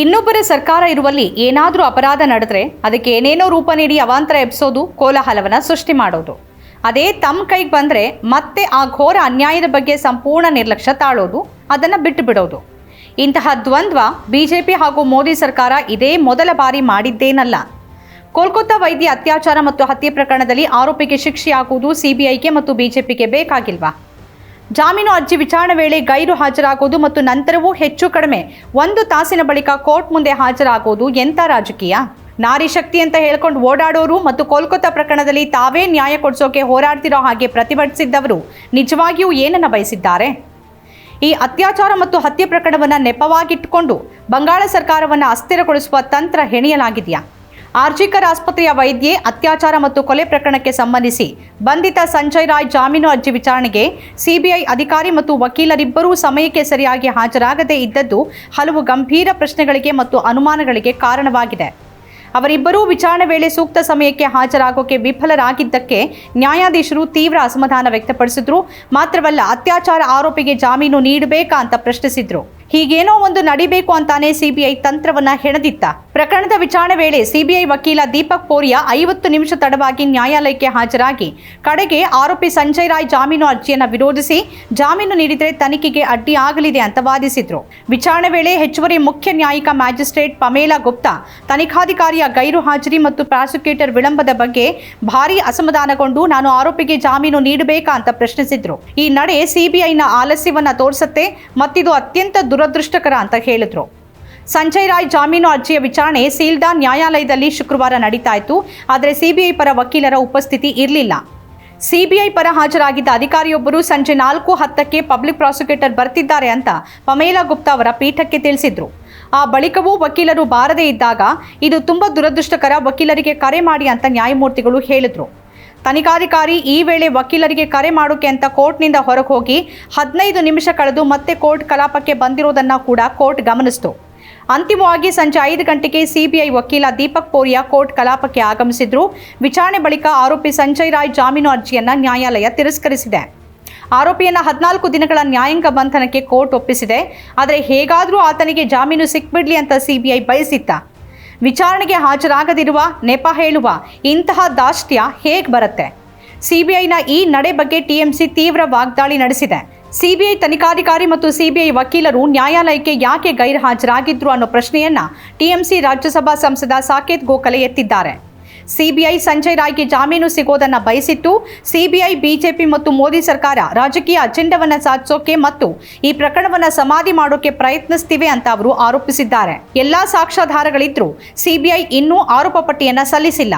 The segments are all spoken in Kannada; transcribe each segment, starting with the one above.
ಇನ್ನೊಬ್ಬರ ಸರ್ಕಾರ ಇರುವಲ್ಲಿ ಏನಾದರೂ ಅಪರಾಧ ನಡೆದ್ರೆ ಅದಕ್ಕೆ ಏನೇನೋ ರೂಪ ನೀಡಿ ಅವಾಂತರ ಎಬ್ಸೋದು ಕೋಲಾಹಲವನ್ನು ಸೃಷ್ಟಿ ಮಾಡೋದು. ಅದೇ ತಮ್ಮ ಕೈಗೆ ಬಂದರೆ ಮತ್ತೆ ಆ ಘೋರ ಅನ್ಯಾಯದ ಬಗ್ಗೆ ಸಂಪೂರ್ಣ ನಿರ್ಲಕ್ಷ್ಯ ತಾಳೋದು, ಅದನ್ನು ಬಿಟ್ಟು ಬಿಡೋದು ಇಂತಹ ದ್ವಂದ್ವ ಬಿಜೆಪಿ ಹಾಗೂ ಮೋದಿ ಸರ್ಕಾರ ಇದೇ ಮೊದಲ ಬಾರಿ ಮಾಡಿದ್ದೇನಲ್ಲ. ಕೋಲ್ಕತ್ತಾ ವೈದ್ಯ ಅತ್ಯಾಚಾರ ಮತ್ತು ಹತ್ಯೆ ಪ್ರಕರಣದಲ್ಲಿ ಆರೋಪಿಗೆ ಶಿಕ್ಷೆಯಾಗುವುದು ಸಿಬಿಐಗೆ ಮತ್ತು ಬಿಜೆಪಿಗೆ ಬೇಕಾಗಿಲ್ವಾ? ಜಾಮೀನು ಅರ್ಜಿ ವಿಚಾರಣೆ ವೇಳೆ ಗೈರು ಹಾಜರಾಗುವುದು ಮತ್ತು ನಂತರವೂ ಹೆಚ್ಚು ಕಡಿಮೆ ಒಂದು ತಾಸಿನ ಬಳಿಕ ಕೋರ್ಟ್ ಮುಂದೆ ಹಾಜರಾಗುವುದು ಎಂಥ ರಾಜಕೀಯ? ನಾರಿ ಶಕ್ತಿ ಅಂತ ಹೇಳ್ಕೊಂಡು ಓಡಾಡೋರು ಮತ್ತು ಕೋಲ್ಕತ್ತಾ ಪ್ರಕರಣದಲ್ಲಿ ತಾವೇ ನ್ಯಾಯ ಕೊಡಿಸೋಕೆ ಹೋರಾಡ್ತಿರೋ ಹಾಗೆ ಪ್ರತಿಭಟಿಸಿದ್ದವರು ನಿಜವಾಗಿಯೂ ಏನನ್ನ ಬಯಸಿದ್ದಾರೆ? ಈ ಅತ್ಯಾಚಾರ ಮತ್ತು ಹತ್ಯೆ ಪ್ರಕರಣವನ್ನು ನೆಪವಾಗಿಟ್ಟುಕೊಂಡು ಬಂಗಾಳ ಸರ್ಕಾರವನ್ನು ಅಸ್ಥಿರಗೊಳಿಸುವ ತಂತ್ರ ಹೆಣೆಯಲಾಗಿದೆಯಾ? ಆರ್ಜಿಕರ್ ಆಸ್ಪತ್ರೆಯ ವೈದ್ಯೆ, ಅತ್ಯಾಚಾರ ಮತ್ತು ಕೊಲೆ ಪ್ರಕರಣಕ್ಕೆ ಸಂಬಂಧಿಸಿ ಬಂಧಿತ ಸಂಜಯ್ ರಾಯ್ ಜಾಮೀನು ಅರ್ಜಿ ವಿಚಾರಣೆಗೆ ಸಿಬಿಐ ಅಧಿಕಾರಿ ಮತ್ತು ವಕೀಲರಿಬ್ಬರೂ ಸಮಯಕ್ಕೆ ಸರಿಯಾಗಿ ಹಾಜರಾಗದೇ ಇದ್ದದ್ದು ಹಲವು ಗಂಭೀರ ಪ್ರಶ್ನೆಗಳಿಗೆ ಮತ್ತು ಅನುಮಾನಗಳಿಗೆ ಕಾರಣವಾಗಿದೆ. ಅವರಿಬ್ಬರೂ ವಿಚಾರಣೆ ವೇಳೆ ಸೂಕ್ತ ಸಮಯಕ್ಕೆ ಹಾಜರಾಗೋಕೆ ವಿಫಲರಾಗಿದ್ದಕ್ಕೆ ನ್ಯಾಯಾಧೀಶರು ತೀವ್ರ ಅಸಮಾಧಾನ ವ್ಯಕ್ತಪಡಿಸಿದ್ರು. ಮಾತ್ರವಲ್ಲ, ಅತ್ಯಾಚಾರ ಆರೋಪಿಗೆ ಜಾಮೀನು ನೀಡಬೇಕಾ ಅಂತ ಪ್ರಶ್ನಿಸಿದ್ರು. ಹೀಗೇನೋ ಒಂದು ನಡಿಬೇಕು ಅಂತಾನೆ ಸಿಬಿಐ ತಂತ್ರವನ್ನ ಹೆಣೆದಿತ್ತ. ಪ್ರಕರಣದ ವಿಚಾರಣೆ ವೇಳೆ ಸಿಬಿಐ ವಕೀಲ ದೀಪಕ್ ಪೋರಿಯಾ ಐವತ್ತು ನಿಮಿಷ ತಡವಾಗಿ ನ್ಯಾಯಾಲಯಕ್ಕೆ ಹಾಜರಾಗಿ, ಕಡೆಗೆ ಆರೋಪಿ ಸಂಜಯ್ ರಾಯ್ ಜಾಮೀನು ಅರ್ಜಿಯನ್ನ ವಿರೋಧಿಸಿ ಜಾಮೀನು ನೀಡಿದರೆ ತನಿಖೆಗೆ ಅಡ್ಡಿ ಆಗಲಿದೆ ಅಂತ ವಾದಿಸಿದ್ರು. ವಿಚಾರಣೆ ವೇಳೆ ಹೆಚ್ಚುವರಿ ಮುಖ್ಯ ನ್ಯಾಯಿಕ ಮ್ಯಾಜಿಸ್ಟ್ರೇಟ್ ಪಮೇಲಾ ಗುಪ್ತಾ, ತನಿಖಾಧಿಕಾರಿಯ ಗೈರು ಹಾಜರಿ ಮತ್ತು ಪ್ರಾಸಿಕ್ಯೂಟರ್ ವಿಳಂಬದ ಬಗ್ಗೆ ಭಾರೀ ಅಸಮಾಧಾನಗೊಂಡು ನಾನು ಆರೋಪಿಗೆ ಜಾಮೀನು ನೀಡಬೇಕಾ ಅಂತ ಪ್ರಶ್ನಿಸಿದ್ರು. ಈ ನಡೆ ಸಿಬಿಐನ ಆಲಸ್ಯವನ್ನ ತೋರಿಸುತ್ತೆ ಮತ್ತಿದು ಅತ್ಯಂತ ದುರದೃಷ್ಟಕರ ಅಂತ ಹೇಳಿದ್ರು. ಸಂಜಯ್ ರಾಯ್ ಜಾಮೀನು ಅರ್ಜಿಯ ವಿಚಾರಣೆ ಸೀಲ್ಡಾ ನ್ಯಾಯಾಲಯದಲ್ಲಿ ಶುಕ್ರವಾರ ನಡೀತಾ ಇತ್ತು ಆದರೆ ಸಿಬಿಐ ಪರ ವಕೀಲರ ಉಪಸ್ಥಿತಿ ಇರಲಿಲ್ಲ. ಸಿಬಿಐ ಪರ ಹಾಜರಾಗಿದ್ದ ಅಧಿಕಾರಿಯೊಬ್ಬರು ಸಂಜೆ ನಾಲ್ಕು ಹತ್ತಕ್ಕೆ ಪಬ್ಲಿಕ್ ಪ್ರಾಸಿಕ್ಯೂಟರ್ ಬರ್ತಿದ್ದಾರೆ ಅಂತ ಪಮೇಲಾ ಗುಪ್ತಾ ಅವರ ಪೀಠಕ್ಕೆ ತಿಳಿಸಿದ್ರು. ಆ ಬಳಿಕವೂ ವಕೀಲರು ಬಾರದೇ ಇದ್ದಾಗ ಇದು ತುಂಬಾ ದುರದೃಷ್ಟಕರ ವಕೀಲರಿಗೆ ಕರೆ ಮಾಡಿ ಅಂತ ನ್ಯಾಯಮೂರ್ತಿಗಳು ಹೇಳಿದ್ರು. ತನಿಖಾಧಿಕಾರಿ ಈ ವೇಳೆ ವಕೀಲರಿಗೆ ಕರೆ ಮಾಡೋಕೆ ಅಂತ ಕೋರ್ಟ್ನಿಂದ ಹೊರಗೆ ಹೋಗಿ ಹದಿನೈದು ನಿಮಿಷ ಕಳೆದು ಮತ್ತೆ ಕೋರ್ಟ್ ಕಲಾಪಕ್ಕೆ ಬಂದಿರೋದನ್ನ ಕೂಡ ಕೋರ್ಟ್ ಗಮನಿಸಿತು. ಅಂತಿಮವಾಗಿ ಸಂಜೆ ಐದು ಗಂಟೆಗೆ ಸಿಬಿಐ ವಕೀಲ ದೀಪಕ್ ಪೋರಿಯಾ ಕೋರ್ಟ್ ಕಲಾಪಕ್ಕೆ ಆಗಮಿಸಿದ್ರು. ವಿಚಾರಣೆ ಬಳಿಕ ಆರೋಪಿ ಸಂಜಯ್ ರಾಯ್ ಜಾಮೀನು ಅರ್ಜಿಯನ್ನು ನ್ಯಾಯಾಲಯ ತಿರಸ್ಕರಿಸಿದೆ. ಆರೋಪಿಯನ್ನ ಹದಿನಾಲ್ಕು ದಿನಗಳ ನ್ಯಾಯಾಂಗ ಬಂಧನಕ್ಕೆ ಕೋರ್ಟ್ ಒಪ್ಪಿಸಿದೆ. ಆದರೆ ಹೇಗಾದರೂ ಆತನಿಗೆ ಜಾಮೀನು ಸಿಕ್ಬಿಡ್ಲಿ ಅಂತ ಸಿಬಿಐ ಬಯಸಿತ್ತ. ವಿಚಾರಣೆಗೆ ಹಾಜರಾಗದಿರುವ ನೆಪ ಹೇಳುವ ಇಂತಹ ದಾಷ್ಟ್ಯ ಹೇಗೆ ಬರುತ್ತೆ? ಸಿಬಿಐನ ಈ ನಡೆ ಬಗ್ಗೆ ಟಿಎಂಸಿ ತೀವ್ರ ವಾಗ್ದಾಳಿ ನಡೆಸಿದೆ. ಸಿಬಿಐ ತನಿಖಾಧಿಕಾರಿ ಮತ್ತು ಸಿಬಿಐ ವಕೀಲರು ನ್ಯಾಯಾಲಯಕ್ಕೆ ಯಾಕೆ ಗೈರು ಹಾಜರಾಗಿದ್ರು ಅನ್ನೋ ಪ್ರಶ್ನೆಯನ್ನ ಟಿಎಂಸಿ ರಾಜ್ಯಸಭಾ ಸಂಸದ ಸಾಕೇತ್ ಗೋಖಲೆ ಎತ್ತಿದ್ದಾರೆ. ಸಿಬಿಐ ಸಂಜಯ್ ರಾಯ್ಗೆ ಜಾಮೀನು ಸಿಗೋದನ್ನು ಬಯಸಿತ್ತು. ಸಿಬಿಐ, ಬಿಜೆಪಿ ಮತ್ತು ಮೋದಿ ಸರ್ಕಾರ ರಾಜಕೀಯ ಅಜೆಂಡವನ್ನು ಸಾಧಿಸೋಕೆ ಮತ್ತು ಈ ಪ್ರಕರಣವನ್ನು ಸಮಾಧಿ ಮಾಡೋಕೆ ಪ್ರಯತ್ನಿಸ್ತಿವೆ ಅಂತ ಅವರು ಆರೋಪಿಸಿದ್ದಾರೆ. ಎಲ್ಲಾ ಸಾಕ್ಷ್ಯಾಧಾರಗಳಿದ್ರೂ ಸಿಬಿಐ ಇನ್ನೂ ಆರೋಪ ಪಟ್ಟಿಯನ್ನು ಸಲ್ಲಿಸಿಲ್ಲ.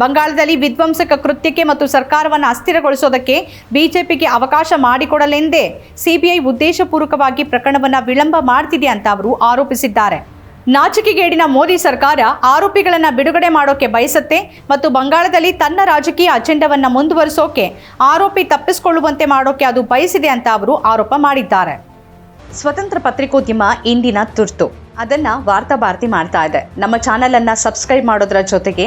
ಬಂಗಾಳದಲ್ಲಿ ವಿಧ್ವಂಸಕ ಕೃತ್ಯಕ್ಕೆ ಮತ್ತು ಸರ್ಕಾರವನ್ನು ಅಸ್ಥಿರಗೊಳಿಸೋದಕ್ಕೆ ಬಿಜೆಪಿಗೆ ಅವಕಾಶ ಮಾಡಿಕೊಡಲೆಂದೇ ಸಿಬಿಐ ಉದ್ದೇಶಪೂರ್ವಕವಾಗಿ ಪ್ರಕರಣವನ್ನು ವಿಳಂಬ ಮಾಡ್ತಿದೆ ಅಂತ ಅವರು ಆರೋಪಿಸಿದ್ದಾರೆ. ನಾಚಿಕೆಗೇಡಿನ ಮೋದಿ ಸರ್ಕಾರ ಆರೋಪಿಗಳನ್ನು ಬಿಡುಗಡೆ ಮಾಡೋಕೆ ಬಯಸುತ್ತೆ ಮತ್ತು ಬಂಗಾಳದಲ್ಲಿ ತನ್ನ ರಾಜಕೀಯ ಅಜೆಂಡವನ್ನು ಮುಂದುವರಿಸೋಕೆ ಆರೋಪಿ ತಪ್ಪಿಸಿಕೊಳ್ಳುವಂತೆ ಮಾಡೋಕೆ ಅದು ಬಯಸಿದೆ ಅಂತ ಅವರು ಆರೋಪ ಮಾಡಿದ್ದಾರೆ. ಸ್ವತಂತ್ರ ಪತ್ರಿಕೋದ್ಯಮ ಇಂದಿನ ತುರ್ತು. ಅದನ್ನು ವಾರ್ತಾ ಭಾರತಿ ಮಾಡ್ತಾ ಇದೆ. ನಮ್ಮ ಚಾನಲನ್ನು ಸಬ್ಸ್ಕ್ರೈಬ್ ಮಾಡೋದ್ರ ಜೊತೆಗೆ